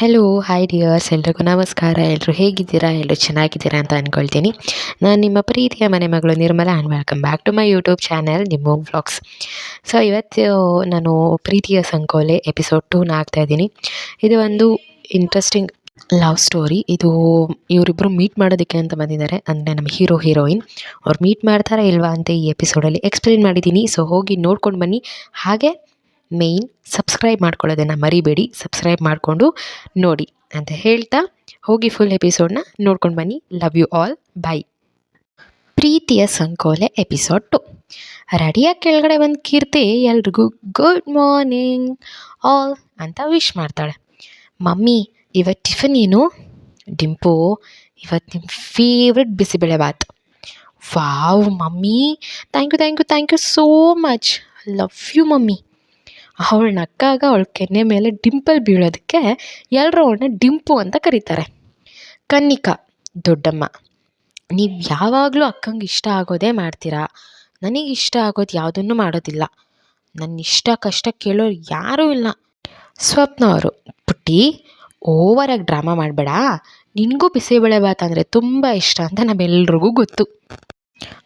Hello hi dears ಎಲ್ರಿಗೂ ನಮಸ್ಕಾರ. ಎಲ್ಲರೂ ಹೇಗಿದ್ದೀರಾ? ಎಲ್ಲರೂ ಚೆನ್ನಾಗಿದ್ದೀರಾ ಅಂತ ಅಂದ್ಕೊಳ್ತೀನಿ ನಾನು ನಿಮ್ಮ ಪ್ರೀತಿಯ ಮನೆ ಮಗಳು Nirmala and welcome back to my YouTube channel ನಿಮ್ಮ ವ್ಲಾಗ್ಸ್ ಸೊ ಇವತ್ತು ನಾನು ಪ್ರೀತಿಯ ಸಂಕೋಲೆ ಎಪಿಸೋಡ್ ಟೂನ ಆಗ್ತಾ ಇದ್ದೀನಿ. ಇದು ಒಂದು ಇಂಟ್ರೆಸ್ಟಿಂಗ್ ಲವ್ ಸ್ಟೋರಿ ಇದು ಇವರಿಬ್ಬರು ಮೀಟ್ ಮಾಡೋದಕ್ಕೆ ಅಂತ ಬಂದಿದ್ದಾರೆ. ಅಂದರೆ ನಮ್ಮ ಹೀರೋ ಹೀರೋಯಿನ್ ಅವ್ರು ಮೀಟ್ ಮಾಡ್ತಾರಾ ಇಲ್ವಾ ಅಂತ ಈ ಎಪಿಸೋಡಲ್ಲಿ ಎಕ್ಸ್ಪ್ಲೇನ್ ಮಾಡಿದ್ದೀನಿ. ಸೊ ಹೋಗಿ ನೋಡ್ಕೊಂಡು ಬನ್ನಿ. ಹಾಗೆ ಮೇಯ್ನ್ ಸಬ್ಸ್ಕ್ರೈಬ್ ಮಾಡ್ಕೊಳ್ಳೋದನ್ನು ಮರಿಬೇಡಿ ಸಬ್ಸ್ಕ್ರೈಬ್ ಮಾಡಿಕೊಂಡು ನೋಡಿ ಅಂತ ಹೇಳ್ತಾ ಹೋಗಿ ಫುಲ್ ಎಪಿಸೋಡ್ನ ನೋಡ್ಕೊಂಡು ಬನ್ನಿ. ಲವ್ ಯು ಆಲ್ ಬೈ ಪ್ರೀತಿಯ ಸಂಕೋಲೆ ಎಪಿಸೋಡ್ ಟು ರೆಡಿಯಾಗಿ ಕೆಳಗಡೆ ಒಂದು ಕೀರ್ತಿ? ಎಲ್ರಿಗೂ ಗುಡ್ ಮಾರ್ನಿಂಗ್ ಆಲ್ ಅಂತ ವಿಶ್ ಮಾಡ್ತಾಳೆ. ಮಮ್ಮಿ ಇವತ್ತು ಟಿಫನ್ ಏನು? ಡಿಂಪು ಇವತ್ತು ನಿಮ್ಮ favourite bisibele bath. Wow mummy thank you thank you thank you so much love you mummy. ಅವಳು ನಕ್ಕಾಗ ಅವಳ ಕೆನ್ನೆ ಮೇಲೆ ಡಿಂಪಲ್ ಬೀಳೋದಕ್ಕೆ ಎಲ್ಲರೂ ಅವಳನ್ನ ಡಿಂಪು ಅಂತ ಕರೀತಾರೆ. ಕನ್ನಿಕಾ, ದೊಡ್ಡಮ್ಮ, ನೀವು ಯಾವಾಗಲೂ ಅಕ್ಕಂಗೆ ಇಷ್ಟ ಆಗೋದೇ ಮಾಡ್ತೀರಾ? ನನಗೆ ಇಷ್ಟ ಆಗೋದು ಯಾವುದನ್ನು ಮಾಡೋದಿಲ್ಲ. ನನ್ನ ಇಷ್ಟ ಕಷ್ಟ ಕೇಳೋರು ಯಾರೂ ಇಲ್ಲ. ಸ್ವಪ್ನ ಅವರು, ಪುಟ್ಟಿ ಓವರಾಗಿ ಡ್ರಾಮಾ ಮಾಡಬೇಡ. ನಿನಗೂ ಬಿಸಿಬೇಳೆಭಾತ್ ಅಂದರೆ ತುಂಬ ಇಷ್ಟ ಅಂತ ನಮ್ಮೆಲ್ರಿಗೂ ಗೊತ್ತು.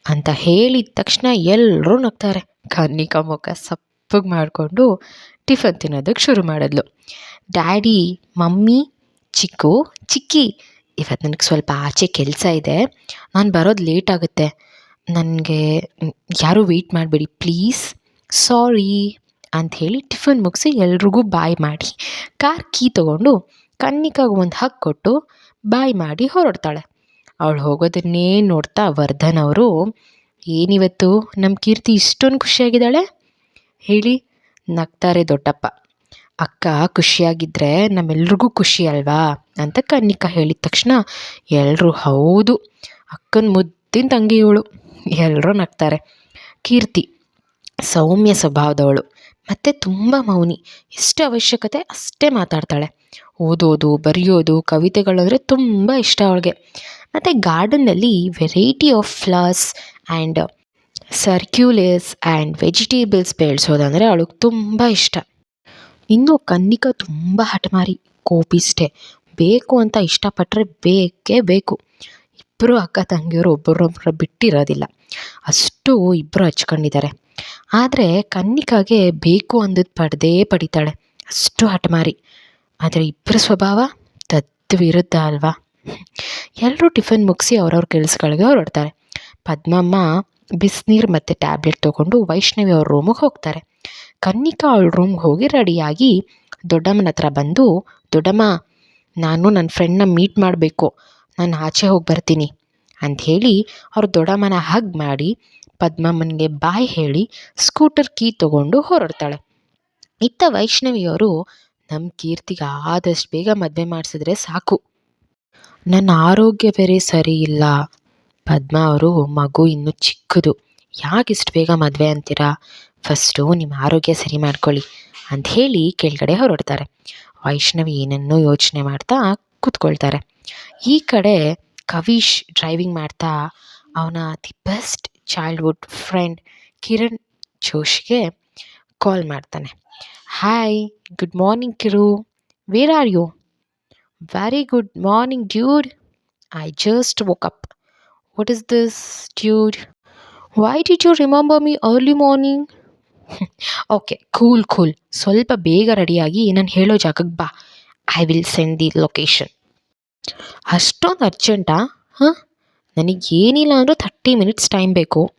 ಅಂತ ಹೇಳಿದ ತಕ್ಷಣ ಎಲ್ಲರೂ ನಗ್ತಾರೆ. ಕನ್ನಿಕಾ ಮುಖ ಸಪ್ಪಗೆ ಮಾಡಿಕೊಂಡು ಟಿಫನ್ ತಿನ್ನೋದಕ್ಕೆ ಶುರು ಮಾಡಿದ್ಲು. ಡ್ಯಾಡಿ, ಮಮ್ಮಿ, ಚಿಕ್ಕು, ಚಿಕ್ಕಿ ಇವತ್ತು ನನಗೆ ಸ್ವಲ್ಪ ಆಚೆ ಕೆಲಸ ಇದೆ. ನಾನು ಬರೋದು ಲೇಟ್ ಆಗುತ್ತೆ. ನನಗೆ ಯಾರೂ ವೆಯ್ಟ್ ಮಾಡಬೇಡಿ, ಪ್ಲೀಸ್. ಸಾರಿ ಅಂಥೇಳಿ ಟಿಫನ್ ಮುಗಿಸಿ ಎಲ್ರಿಗೂ ಬಾಯ್ ಮಾಡಿ, ಕಾರ್ ಕೀ ತೊಗೊಂಡು ಕನ್ನಿಕಾಗೆ ಒಂದು ಹಕ್ಕು ಕೊಟ್ಟು ಬಾಯ್ ಮಾಡಿ ಹೊರಡ್ತಾಳೆ. ಅವಳು ಹೋಗೋದನ್ನೇ ನೋಡ್ತಾ ವರ್ಧನ್ ಅವರು, ಏನಿವತ್ತು? ನಮ್ಮ ಕೀರ್ತಿ ಇಷ್ಟೊಂದು ಖುಷಿಯಾಗಿದ್ದಾಳೆ? ಹೇಳಿ, ನಗ್ತಾರೆ ದೊಡ್ಡಪ್ಪ. ಅಕ್ಕ ಖುಷಿಯಾಗಿದ್ದರೆ ನಮ್ಮೆಲ್ರಿಗೂ ಖುಷಿ ಅಲ್ವಾ? ಅಂತ ಕನ್ನಿಕಾ ಹೇಳಿದ ತಕ್ಷಣ ಎಲ್ಲರೂ ಹೌದು, ಅಕ್ಕನ ಮುದ್ದಿನ ತಂಗಿ ಇವಳು ಎಲ್ಲರೂ ನಗ್ತಾರೆ. ಕೀರ್ತಿ, ಸೌಮ್ಯ ಸ್ವಭಾವದವಳು, ಮತ್ತು ತುಂಬ ಮೌನಿ, ಎಷ್ಟು ಅವಶ್ಯಕತೆ ಅಷ್ಟೇ ಮಾತಾಡ್ತಾಳೆ. ಓದೋದು, ಬರೆಯೋದು ಕವಿತೆಗಳಂದರೆ ತುಂಬ ಇಷ್ಟ ಅವಳಿಗೆ. ಮತ್ತು ಗಾರ್ಡನ್ನಲ್ಲಿ variety of flowers and ಸರ್ಕ್ಯುಲೇಸ್ and vegetables ಬೆಳೆಸೋದಂದರೆ ಅವಳಿಗೆ ತುಂಬ ಇಷ್ಟ. ಇನ್ನು ಕನ್ನಿಕಾ ತುಂಬ ಹಠಮಾರಿ ಕೋಪಿಸ್ಟೆ ಬೇಕು ಅಂತ ಇಷ್ಟಪಟ್ಟರೆ ಬೇಕೇ ಬೇಕು. ಇಬ್ಬರು ಅಕ್ಕ ತಂಗಿಯರು ಒಬ್ಬರೊಬ್ಬರ ಬಿಟ್ಟಿರೋದಿಲ್ಲ. ಅಷ್ಟು ಇಬ್ಬರು ಹಚ್ಕೊಂಡಿದ್ದಾರೆ. ಆದರೆ ಕನ್ನಿಕಾಗೆ ಬೇಕು ಅಂದದ್ದು ಪಡೆದೇ ಪಡಿತಾಳೆ. ಅಷ್ಟು ಹಠಮಾರಿ. ಆದರೆ ಇಬ್ಬರ ಸ್ವಭಾವ ತದ್ವಿರುದ್ಧ ಅಲ್ವಾ? ಎಲ್ಲರೂ ಟಿಫನ್ ಮುಗಿಸಿ ಅವ್ರವ್ರ ಕೆಲಸಗಳಿಗೆ ಹೊರಡ್ತಾರೆ. ಪದ್ಮಮ್ಮ ಬಿಸಿನೀರು ಮತ್ತು ಟ್ಯಾಬ್ಲೆಟ್ ತೊಗೊಂಡು ವೈಷ್ಣವಿ ಅವ್ರ ರೂಮಿಗೆ ಹೋಗ್ತಾರೆ. ಕನ್ನಿಕಾ ಅವಳ ರೂಮ್ಗೆ ಹೋಗಿ ರೆಡಿಯಾಗಿ ದೊಡ್ಡಮ್ಮನ ಹತ್ರ ಬಂದು, ದೊಡ್ಡಮ್ಮ, ನಾನು ನನ್ನ ಫ್ರೆಂಡ್ನ ಮೀಟ್ ಮಾಡಬೇಕು. ನಾನು ಆಚೆ ಹೋಗಿ ಬರ್ತೀನಿ. ಅಂಥೇಳಿ ಅವ್ರ ದೊಡ್ಡಮ್ಮನ ಹಗ್ ಮಾಡಿ ಪದ್ಮಮ್ಮನಿಗೆ ಬಾಯ್ ಹೇಳಿ ಸ್ಕೂಟರ್ ಕೀ ತೊಗೊಂಡು ಹೊರಡ್ತಾಳೆ. ಇತ್ತ ವೈಷ್ಣವಿಯವರು ನಮ್ಮ ಕೀರ್ತಿಗೆ ಆದಷ್ಟು ಬೇಗ ಮದುವೆ ಮಾಡಿಸಿದ್ರೆ ಸಾಕು. ನನ್ನ ಆರೋಗ್ಯ ಬೇರೆ ಸರಿ ಇಲ್ಲ. ಪದ್ಮ ಅವರು ಮಗು ಇನ್ನೂ ಚಿಕ್ಕದು. ಯಾಕೆ ಇಷ್ಟು ಬೇಗ ಮದುವೆ ಅಂತೀರಾ? ಫಸ್ಟು ನಿಮ್ಮ ಆರೋಗ್ಯ ಸರಿ ಮಾಡ್ಕೊಳ್ಳಿ ಅಂತ ಹೇಳಿ ಕೆಳಗಡೆ ಹೊರಡ್ತಾರೆ. ವೈಷ್ಣವಿ ಏನನ್ನೋ ಯೋಚನೆ ಮಾಡ್ತಾ ಕೂತ್ಕೊಳ್ತಾರೆ. ಈ ಕಡೆ ಕವೀಶ್ ಡ್ರೈವಿಂಗ್ ಮಾಡ್ತಾ, ಅವನ the best childhood friend Kiran ಜೋಶ್ಗೆ call ಮಾಡ್ತಾನೆ. Hi good morning Kiru. Where are you very good morning dude I just woke up what this, this Why why you you remember early morning okay cool cool ಸ್ವಲ್ಪ ಬೇಗ ರೆಡಿಯಾಗಿ ನಾನು ಹೇಳೋ ಜಾಗಕ್ಕೆ ಬಾ. I will send the location ಅಷ್ಟೊಂದು ಅರ್ಜೆಂಟಾ ಹಾಂ ನನಗೆ ಏನಿಲ್ಲ ಅಂದರೂ ಥರ್ಟಿ ಮಿನಿಟ್ಸ್ ಟೈಮ್ ಬೇಕು.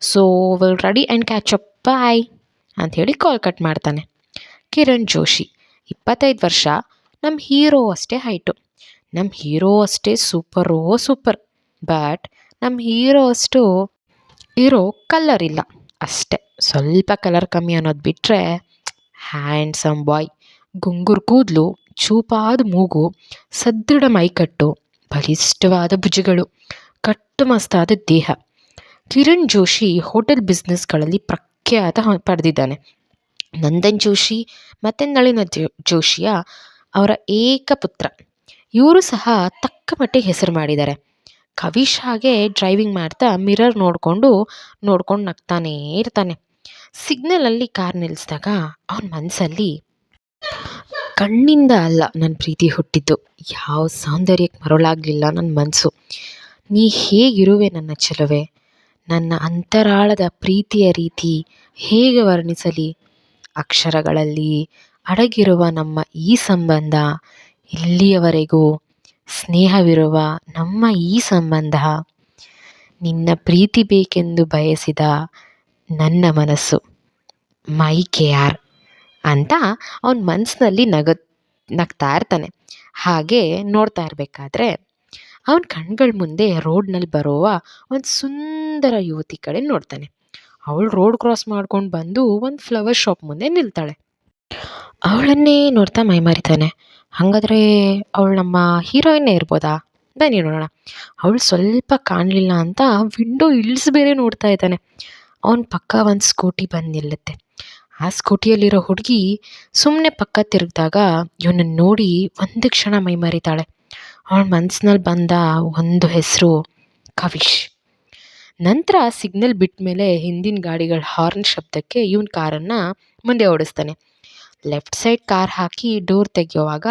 So will ready and catch up bye ಅಂಥೇಳಿ ಕಾಲ್ ಕಟ್ ಮಾಡ್ತಾನೆ. ಕಿರಣ್ ಜೋಶಿ ಇಪ್ಪತ್ತೈದು ವರ್ಷ ನಮ್ಮ ಹೀರೋ ಅಷ್ಟೇ ಹೈಟು ನಮ್ಮ ಹೀರೋ ಅಷ್ಟೇ ಸೂಪರೋ ಸೂಪರ್ ಬಟ್ ನಮ್ಮ ಹೀರೋ ಅಷ್ಟು ಇರೋ ಕಲ್ಲರ್ ಇಲ್ಲ ಅಷ್ಟೇ. ಸ್ವಲ್ಪ ಕಲರ್ ಕಮ್ಮಿ ಅನ್ನೋದು ಬಿಟ್ಟರೆ ಹ್ಯಾಂಡ್ಸಮ್ ಬಾಯ್ ಗುಂಗುರು ಕೂದಲು, ಚೂಪಾದ ಮೂಗು, ಸದೃಢ ಮೈಕಟ್ಟು, ಬಲಿಷ್ಠವಾದ ಭುಜಗಳು, ಕಟ್ಟು ಮಸ್ತಾದ ದೇಹ. ಕಿರಣ್ ಜೋಶಿ ಹೋಟೆಲ್ ಬಿಸ್ನೆಸ್ಗಳಲ್ಲಿ ಪ್ರಖ್ಯಾತ ಪಡೆದಿದ್ದಾನೆ. ನಂದನ್ ಜೋಶಿ ಮತ್ತು ನಳಿನ ಜೋಶಿಯ ಅವರ ಏಕಪುತ್ರ. ಇವರು ಸಹ ತಕ್ಕ ಮಟ್ಟಿಗೆ ಹೆಸರು ಮಾಡಿದ್ದಾರೆ. ಕವಿಶ್ ಹಾಗೆ ಡ್ರೈವಿಂಗ್ ಮಾಡ್ತಾ ಮಿರರ್ ನೋಡಿಕೊಂಡು, ನೋಡ್ಕೊಂಡು ನಗ್ತಾನೇ ಇರ್ತಾನೆ. ಸಿಗ್ನಲಲ್ಲಿ ಕಾರ್ ನಿಲ್ಲಿಸಿದಾಗ ಅವನ ಮನಸ್ಸಲ್ಲಿ ಕಣ್ಣಿಂದ ಅಲ್ಲ ನನ್ನ ಪ್ರೀತಿ ಹುಟ್ಟಿದ್ದು. ಯಾವ ಸೌಂದರ್ಯಕ್ಕೆ ಮರಳಾಗಲಿಲ್ಲ ನನ್ನ ಮನಸ್ಸು ನೀ ಹೇಗಿರುವೆ ನನ್ನ ಚೆಲುವೆ ನನ್ನ ಅಂತರಾಳದ ಪ್ರೀತಿಯ ರೀತಿ ಹೇಗೆ ವರ್ಣಿಸಲಿ? ಅಕ್ಷರಗಳಲ್ಲಿ ಅಡಗಿರುವ ನಮ್ಮ ಈ ಸಂಬಂಧ ಇಲ್ಲಿಯವರೆಗೂ ಸ್ನೇಹವಿರುವ ನಮ್ಮ ಈ ಸಂಬಂಧ ನಿನ್ನ ಪ್ರೀತಿ ಬೇಕೆಂದು ಬಯಸಿದ ನನ್ನ ಮನಸ್ಸು. ಮೈ ಕೇರ್ ಅಂತ ಅವನ ಮನಸ್ಸಿನಲ್ಲಿ ನಗ, ನಗ್ತಾ ಇರ್ತಾನೆ. ಹಾಗೆ ನೋಡ್ತಾ ಇರಬೇಕಾದ್ರೆ ಅವನ ಕಣ್ಗಳ ಮುಂದೆ ರೋಡ್ನಲ್ಲಿ ಬರುವ ಒಂದು ಸುಂದರ ಯುವತಿ ಕಡೆ ನೋಡ್ತಾನೆ. ಅವಳು ರೋಡ್ ಕ್ರಾಸ್ ಮಾಡ್ಕೊಂಡು ಬಂದು ಒಂದು ಫ್ಲವರ್ ಶಾಪ್ ಮುಂದೆ ನಿಲ್ತಾಳೆ. ಅವಳನ್ನೇ ನೋಡ್ತಾ ಮೈಮರಿತಾನೆ. ಹಾಗಾದ್ರೆ ಅವಳು ನಮ್ಮ ಹೀರೋಯಿನ್ನೇ ಇರ್ಬೋದಾ? ಬನ್ನಿ ನೋಡೋಣ. ಅವಳು ಸ್ವಲ್ಪ ಕಾಣಲಿಲ್ಲ ಅಂತ ವಿಂಡೋ ಇಳಿಸಿ ಬೇರೆ ನೋಡ್ತಾ ಇದ್ದಾನೆ. ಅವನ ಪಕ್ಕ ಒಂದು ಸ್ಕೂಟಿ ಬಂದು ನಿಲ್ಲುತ್ತೆ ಆ ಸ್ಕೂಟಿಯಲ್ಲಿರೋ ಹುಡುಗಿ ಸುಮ್ಮನೆ ಪಕ್ಕ ತಿರುಗಿದಾಗ ಇವನನ್ನು ನೋಡಿ ಒಂದು ಕ್ಷಣ ಮೈಮರಿತಾಳೆ ಅವಳ ಮನ್ಸಿನಲ್ಲಿ ಬಂದ ಒಂದು ಹೆಸರು ಕವಿಶ್. ನಂತರ ಸಿಗ್ನಲ್ ಬಿಟ್ಟ ಮೇಲೆ ಹಿಂದಿನ ಗಾಡಿಗಳ ಹಾರ್ನ್ ಶಬ್ದಕ್ಕೆ ಇವನ ಕಾರನ್ನು ಮುಂದೆ ಓಡಿಸ್ತಾನೆ. ಲೆಫ್ಟ್ ಸೈಡ್ ಕಾರ್ ಹಾಕಿ ಡೋರ್ ತೆಗೆಯುವಾಗ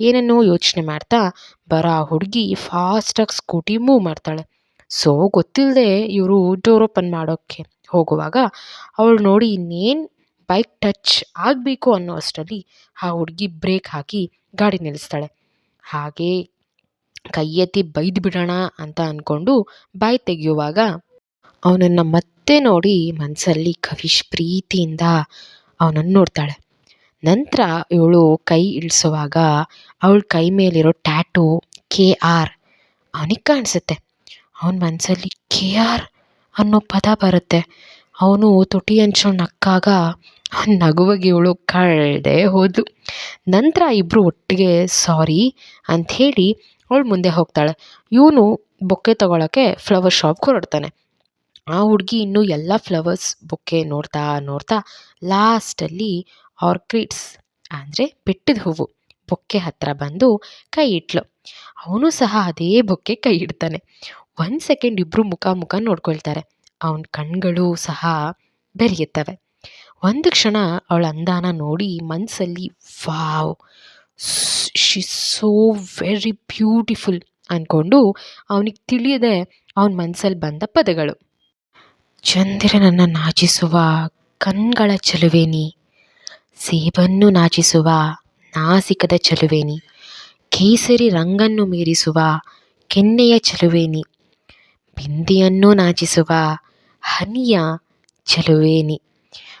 ಏನನ್ನೋ ಯೋಚನೆ ಮಾಡ್ತಾ ಬರೋ ಆ ಹುಡುಗಿ ಫಾಸ್ಟಾಗಿ ಸ್ಕೂಟಿ ಮೂವ್ ಮಾಡ್ತಾಳೆ. ಸೊ ಗೊತ್ತಿಲ್ಲದೆ ಇವರು ಡೋರ್ ಓಪನ್ ಮಾಡೋಕ್ಕೆ ಹೋಗುವಾಗ ಅವಳು ನೋಡಿ ಇನ್ನೇನು ಬೈಕ್ ಟಚ್ ಆಗಬೇಕು ಅನ್ನೋ ಅಷ್ಟರಲ್ಲಿ ಆ ಹುಡುಗಿ ಬ್ರೇಕ್ ಹಾಕಿ ಗಾಡಿ ನಿಲ್ಲಿಸ್ತಾಳೆ. ಹಾಗೇ ಕೈ ಎತ್ತಿ ಬೈದು ಬಿಡೋಣ ಅಂತ ಅಂದ್ಕೊಂಡು ಬಾಯಿ ತೆಗೆಯುವಾಗ ಅವನನ್ನು ಮತ್ತೆ ನೋಡಿ ಮನಸ್ಸಲ್ಲಿ ಕವಿಶ್ ಪ್ರೀತಿಯಿಂದ ಅವನನ್ನು ನೋಡ್ತಾಳೆ. ನಂತರ ಇವಳು ಕೈ ಇಳಿಸುವಾಗ ಅವಳ ಕೈ ಮೇಲಿರೋ ಟ್ಯಾಟೂ ಕೆ ಆರ್ ಅವನಿಗೆ ಕಾಣಿಸುತ್ತೆ. ಅವನ ಮನಸ್ಸಲ್ಲಿ ಕೆ ಆರ್ ಅನ್ನೋ ಪದ ಬರುತ್ತೆ. ಅವನು ತುಟಿ ಹಂಚು ನಕ್ಕಾಗ ಅವ್ನ ನಗುವಾಗ ಇವಳು ಕಳೆದೇ ಹೋದ್ಲು. ನಂತರ ಇಬ್ಬರು ಒಟ್ಟಿಗೆ ಸಾರಿ ಅಂಥೇಳಿ ಅವಳು ಮುಂದೆ ಹೋಗ್ತಾಳೆ. ಇವನು ಬೊಕ್ಕೆ ತಗೊಳ್ಳೋಕ್ಕೆ ಫ್ಲವರ್ ಶಾಪ್ಗೆ ಹೊರಡ್ತಾನೆ. ಆ ಹುಡುಗಿ ಇನ್ನೂ ಎಲ್ಲ ಫ್ಲವರ್ಸ್ ಬೊಕ್ಕೆ ನೋಡ್ತಾ ನೋಡ್ತಾ ಲಾಸ್ಟಲ್ಲಿ ಆರ್ಕಿಡ್ಸ್ ಅಂದರೆ ಬೆಟ್ಟದ ಹೂವು. ಬೊಕ್ಕೆ ಹತ್ತಿರ ಬಂದು ಕೈ ಇಟ್ಲು. ಅವನು ಸಹ ಅದೇ ಬೊಕ್ಕೆ ಕೈ ಇಡ್ತಾನೆ. ಒಂದು ಸೆಕೆಂಡ್ ಇಬ್ಬರು ಮುಖ ಮುಖ ನೋಡ್ಕೊಳ್ತಾರೆ. ಅವನ ಕಣ್ಗಳು ಸಹ ಬೆರೆಯುತ್ತವೆ. ಒಂದು ಕ್ಷಣ ಅವಳ ಅಂದಾನ ನೋಡಿ ಮನಸ್ಸಲ್ಲಿ wow! She so very beautiful ಅಂದ್ಕೊಂಡು ಅವನಿಗೆ ತಿಳಿಯದೆ ಅವನ ಮನಸ್ಸಲ್ಲಿ ಬಂದ ಪದಗಳು. ಚಂದಿರನನ್ನು ನಾಚಿಸುವ ಕಣ್ಗಳ ಚೆಲುವೇನಿ ಸೇಬನ್ನು ನಾಚಿಸುವ ನಾಸಿಕದ ಚಲುವೇನಿ. ಕೇಸರಿ ರಂಗನ್ನು ಮೀರಿಸುವ ಕೆನ್ನೆಯ ಚಲುವೇನಿ. ಬಿಂದಿಯನ್ನು ನಾಚಿಸುವ ಹನಿಯ ಚಲುವೇನಿ.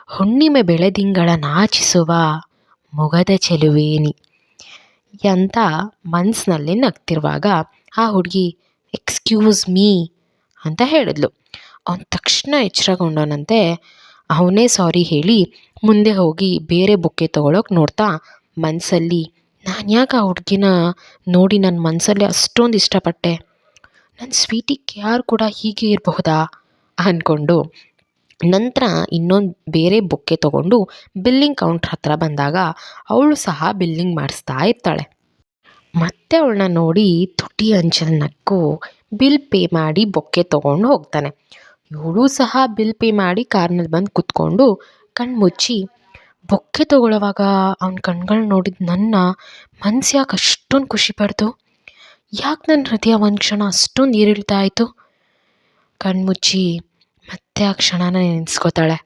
ಹುಣ್ಣಿಮೆ ಬೆಳದಿಂಗಳ ನಾಚಿಸುವ ಮುಗದ ಚೆಲುವೇನಿ. ಅಂತ ಮನಸ್ಸಿನಲ್ಲಿ ನಗ್ತಿರುವಾಗ ಆ ಹುಡುಗಿ ಎಕ್ಸ್ಕ್ಯೂಸ್ ಮೀ ಅಂತ ಹೇಳಿದ್ಲು. ಅವನು ತಕ್ಷಣ ಎಚ್ಚರಗೊಂಡವನಂತೆ ಅವನೇ ಸಾರಿ ಹೇಳಿ ಮುಂದೆ ಹೋಗಿ ಬೇರೆ ಬುಕ್ಕೆ ತೊಗೊಳಕ್ಕೆ ನೋಡ್ತಾ ಮನಸ್ಸಲ್ಲಿ ನಾನು ಯಾಕೆ ಆ ಹುಡುಗಿನ ನೋಡಿ ನನ್ನ ಮನಸ್ಸಲ್ಲಿ ಅಷ್ಟೊಂದು ಇಷ್ಟಪಟ್ಟೆ? ನನ್ನ ಸ್ವೀಟಿ ಯಾರು ಕೂಡ ಹೀಗೆ ಇರಬಹುದಾ? ಅಂದ್ಕೊಂಡು ನಂತರ ಇನ್ನೊಂದು ಬೇರೆ ಬೊಕ್ಕೆ ತೊಗೊಂಡು ಬಿಲ್ಲಿಂಗ್ ಕೌಂಟ್ರ್ ಹತ್ರ ಬಂದಾಗ ಅವಳು ಸಹ ಬಿಲ್ಲಿಂಗ್ ಮಾಡಿಸ್ತಾ ಇರ್ತಾಳೆ. ಮತ್ತೆ ಅವಳನ್ನ ನೋಡಿ ತುಟಿ ಅಂಚಲ್ ನಕ್ಕು ಬಿಲ್ ಪೇ ಮಾಡಿ ಬೊಕ್ಕೆ ತೊಗೊಂಡು ಹೋಗ್ತಾನೆ. ಇವಳು ಸಹ ಬಿಲ್ ಪೇ ಮಾಡಿ ಕಾರ್ನಲ್ಲಿ ಬಂದು ಕೂತ್ಕೊಂಡು ಕಣ್ಣು ಮುಚ್ಚಿ ಬೊಕ್ಕೆ ತೊಗೊಳ್ಳೋವಾಗ ಅವನ ಕಣ್ಗಳು ನೋಡಿದ ನನ್ನ ಮನ್ಸು ಯಾಕೆ ಅಷ್ಟೊಂದು ಖುಷಿ ಪಡ್ತು ಯಾಕೆ ನನ್ನ ಹೃದಯ ಒಂದು ಕ್ಷಣ ಅಷ್ಟೊಂದು ಇತ್ತು ಆಯಿತು? ಕಣ್ಮುಚ್ಚಿ ಮತ್ತೆ ಆ ಕ್ಷಣನ ನೆನೆಸ್ಕೋತಾಳೆ.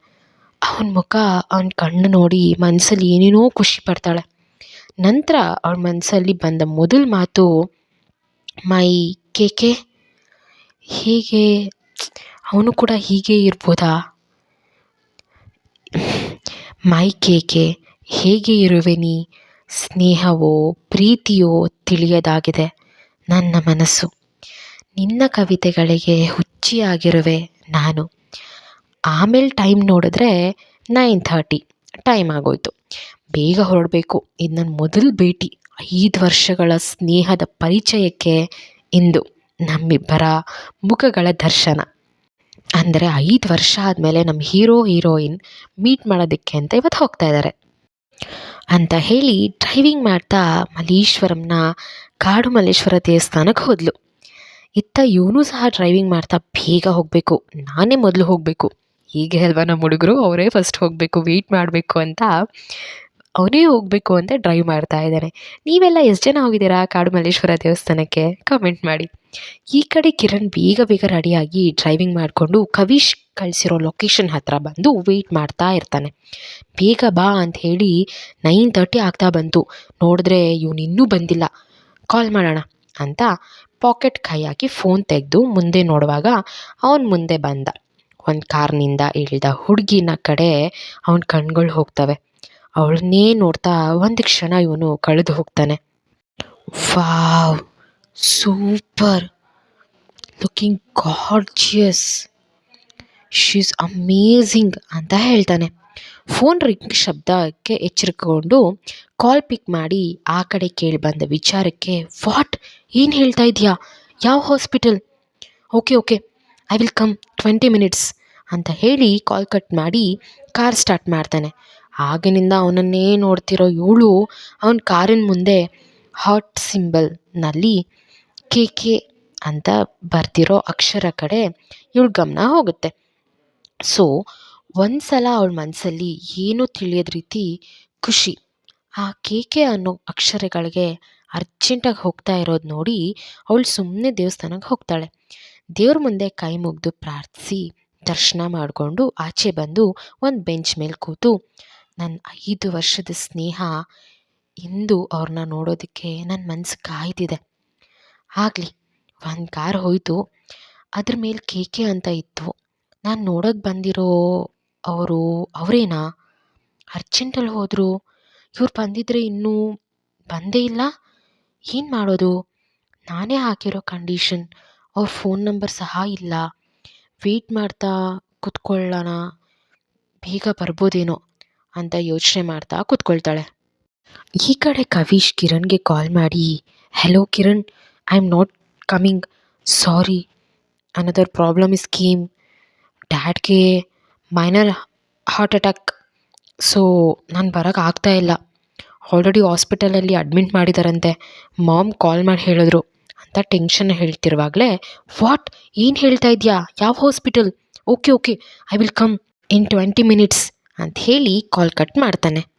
ಅವನ ಮುಖ, ಅವನ ಕಣ್ಣು ನೋಡಿ ಮನಸ್ಸಲ್ಲಿ ಏನೇನೋ ಖುಷಿ ಪಡ್ತಾಳೆ. ನಂತರ ಅವಳ ಮನಸ್ಸಲ್ಲಿ ಬಂದ ಮೊದಲ ಮಾತು, ಮೈ ಕೇಕೆ ಹೀಗೆ ಅವನು ಕೂಡ ಹೀಗೆ ಇರ್ಬೋದಾ? ಮೈ ಕೇಕೆ, ಹೇಗೆ ಇರುವೆ ನೀ? ಸ್ನೇಹವೋ, ಪ್ರೀತಿಯೋ ತಿಳಿಯದಾಗಿದೆ ನನ್ನ ಮನಸ್ಸು. ನಿನ್ನ ಕವಿತೆಗಳಿಗೆ ಹುಚ್ಚಿಯಾಗಿರುವೆ ನಾನು. ಆಮೇಲೆ ಟೈಮ್ ನೋಡಿದ್ರೆ ನೈನ್ ಥರ್ಟಿ, ಟೈಮ್ ಆಗೋಯ್ತು. ಬೇಗ ಹೊರಡಬೇಕು. ಇದು ನನ್ನ ಮೊದಲ ಭೇಟಿ. ಐದು ವರ್ಷಗಳ ಸ್ನೇಹದ ಪರಿಚಯಕ್ಕೆ ಇಂದು ನಮ್ಮಿಬ್ಬರ ಮುಖಗಳ ದರ್ಶನ. ಅಂದರೆ ಐದು ವರ್ಷ ಆದಮೇಲೆ ನಮ್ಮ ಹೀರೋ, ಹೀರೋಯಿನ್ ಮೀಟ್ ಮಾಡೋದಕ್ಕೆ ಅಂತ ಇವತ್ತು ಹೋಗ್ತಾ ಇದ್ದಾರೆ ಅಂತ ಹೇಳಿ ಡ್ರೈವಿಂಗ್ ಮಾಡ್ತಾ ಮಲ್ಲೇಶ್ವರಂನ ಕಾಡು ಮಲ್ಲೇಶ್ವರ ದೇವಸ್ಥಾನಕ್ಕೆ ಹೋದ್ಲು. ಇತ್ತ ಇವನು ಸಹ ಡ್ರೈವಿಂಗ್ ಮಾಡ್ತಾ ಬೇಗ ಹೋಗಬೇಕು. ನಾನೇ ಮೊದಲು ಹೋಗಬೇಕು. ಹೀಗೆ ಅಲ್ವಾ ನಮ್ಮ ಹುಡುಗರು? ಅವರೇ ಫಸ್ಟ್ ಹೋಗಬೇಕು ವೆಯ್ಟ್ ಮಾಡಬೇಕು ಅಂತ ಅವನೇ ಹೋಗಬೇಕು ಅಂತ ಡ್ರೈವ್ ಮಾಡ್ತಾ ಇದ್ದಾನೆ. ನೀವೆಲ್ಲ ಎಷ್ಟು ಜನ ಹೋಗಿದ್ದೀರಾ ಕಾಡು ಮಲ್ಲೇಶ್ವರ ದೇವಸ್ಥಾನಕ್ಕೆ? ಕಮೆಂಟ್ ಮಾಡಿ. ಈ ಕಡೆ ಕಿರಣ್ ಬೇಗ ಬೇಗ ರೆಡಿಯಾಗಿ ಡ್ರೈವಿಂಗ್ ಮಾಡಿಕೊಂಡು ಕವಿಶ್ ಕಳಿಸಿರೋ ಲೊಕೇಶನ್ ಹತ್ರ ಬಂದು ವೆಯ್ಟ್ ಮಾಡ್ತಾ ಇರ್ತಾನೆ. ಬೇಗ ಬಾ ಅಂತ ಹೇಳಿ ನೈನ್ ತರ್ಟಿ ಆಗ್ತಾ ಬಂತು. ನೋಡಿದ್ರೆ ಇವನು ಇನ್ನೂ ಬಂದಿಲ್ಲ. ಕಾಲ್ ಮಾಡೋಣ ಅಂತ ಪಾಕೆಟ್ ಕೈ ಹಾಕಿ ಫೋನ್ ತೆಗೆದು ಮುಂದೆ ನೋಡುವಾಗ ಅವನು ಮುಂದೆ ಬಂದ. ಒಂದು ಕಾರ್ನಿಂದ ಇಳಿದ ಹುಡುಗಿನ ಕಡೆ ಅವನ ಕಣ್ಗಳು ಹೋಗ್ತವೆ. ಅವಳನ್ನೇ ನೋಡ್ತಾ ಒಂದು ಕ್ಷಣ ಇವನು ಕಳೆದು ಹೋಗ್ತಾನೆ. Wow! Super! Looking gorgeous! She's amazing ಅಂತ ಹೇಳ್ತಾನೆ. ಫೋನ್ ರಿಂಗ್ ಶಬ್ದಕ್ಕೆ ಎಚ್ಚರಿಕೊಂಡು ಕಾಲ್ ಪಿಕ್ ಮಾಡಿ ಆ ಕಡೆ ಕೇಳಿ ಬಂದ ವಿಚಾರಕ್ಕೆ, ವಾಟ್? ಏನು ಹೇಳ್ತಾ ಇದೆಯಾ? ಯಾವ hospital? Okay okay. I will come twenty minutes ಅಂತ ಹೇಳಿ ಕಾಲ್ ಕಟ್ ಮಾಡಿ ಕಾರ್ ಸ್ಟಾರ್ಟ್ ಮಾಡ್ತಾನೆ. ಆಗಿನಿಂದ ಅವನನ್ನೇ ನೋಡ್ತಿರೋ ಇವಳು ಅವನ ಕಾರಿನ ಮುಂದೆ ಹಾಟ್ ಸಿಂಬಲ್ನಲ್ಲಿ ಕೆ ಕೆ ಅಂತ ಬರ್ತಿರೋ ಅಕ್ಷರ ಕಡೆ ಇವಳ ಗಮನ ಹೋಗುತ್ತೆ. ಸೊ ಒಂದು ಸಲ ಅವಳ ಮನಸ್ಸಲ್ಲಿ ಏನೂ ತಿಳಿಯದ ರೀತಿ ಖುಷಿ. ಆ ಕೆ ಕೆ ಅನ್ನೋ ಅಕ್ಷರಗಳಿಗೆ ಅರ್ಜೆಂಟಾಗಿ ಹೋಗ್ತಾ ಇರೋದು ನೋಡಿ ಅವಳು ಸುಮ್ಮನೆ ದೇವಸ್ಥಾನಕ್ಕೆ ಹೋಗ್ತಾಳೆ. ದೇವ್ರ ಮುಂದೆ ಕೈ ಮುಗಿದು ಪ್ರಾರ್ಥಿಸಿ ದರ್ಶನ ಮಾಡಿಕೊಂಡು ಆಚೆ ಬಂದು ಒಂದು ಬೆಂಚ್ ಮೇಲೆ ಕೂತು ನನ್ನ ಐದು ವರ್ಷದ ಸ್ನೇಹ ಇಂದು ಅವ್ರನ್ನ ನೋಡೋದಕ್ಕೆ ನನ್ನ ಮನಸ್ಸು ಕಾಯ್ತಿದೆ. ಆಗಲಿ, ಒಂದು ಕಾರ್ ಹೋಯಿತು, ಅದ್ರ ಮೇಲೆ ಕೇಕೆ ಅಂತ ಇತ್ತು. ನಾನು ನೋಡೋಕ್ಕೆ ಬಂದಿರೋ ಅವರು ಅವರೇನಾ? ಅರ್ಜೆಂಟಲ್ಲಿ ಹೋದರು, ಇವ್ರು ಬಂದಿದ್ರೆ ಇನ್ನೂ ಬಂದೇ ಇಲ್ಲ? ಏನು ಮಾಡೋದು? ನಾನೇ ಹಾಕಿರೋ ಕಂಡೀಷನ್, ಅವ್ರ ಫೋನ್ ನಂಬರ್ ಸಹ ಇಲ್ಲ. ವೆಯ್ಟ್ ಮಾಡ್ತಾ ಕುತ್ಕೊಳ್ಳೋಣ, ಬೇಗ ಬರ್ಬೋದೇನೋ? ಅಂತ ಯೋಚನೆ ಮಾಡ್ತಾ ಕೂತ್ಕೊಳ್ತಾಳೆ. ಈ ಕಡೆ ಕವೀಶ್ ಕಿರಣ್ಗೆ ಕಾಲ್ ಮಾಡಿ hello Kiran I am not coming sorry another problem is ಕೀಮ್ ಡ್ಯಾಡ್ಗೆ ಮೈನರ್ ಹಾರ್ಟ್ ಅಟ್ಯಾಕ್ ಸೊ ನಾನು ಬರೋಕ್ಕೆ ಆಗ್ತಾ ಇಲ್ಲ. ಆಲ್ರೆಡಿ ಹಾಸ್ಪಿಟಲಲ್ಲಿ ಅಡ್ಮಿಟ್ ಮಾಡಿದಾರಂತೆ. ಮಾಮ್ ಕಾಲ್ ಮಾಡಿ ಹೇಳಿದ್ರು. ಅಂತ ಟೆನ್ಷನ್ ಹೇಳ್ತಿರುವಾಗಲೇ ವಾಟ್ ಏನು ಹೇಳ್ತಾ ಇದೆಯಾ? ಯಾವ hospital okay okay I will come in twenty minutes ಅಂತ ಹೇಳಿ ಕಾಲ್ ಕಟ್ ಮಾಡ್ತಾನೆ.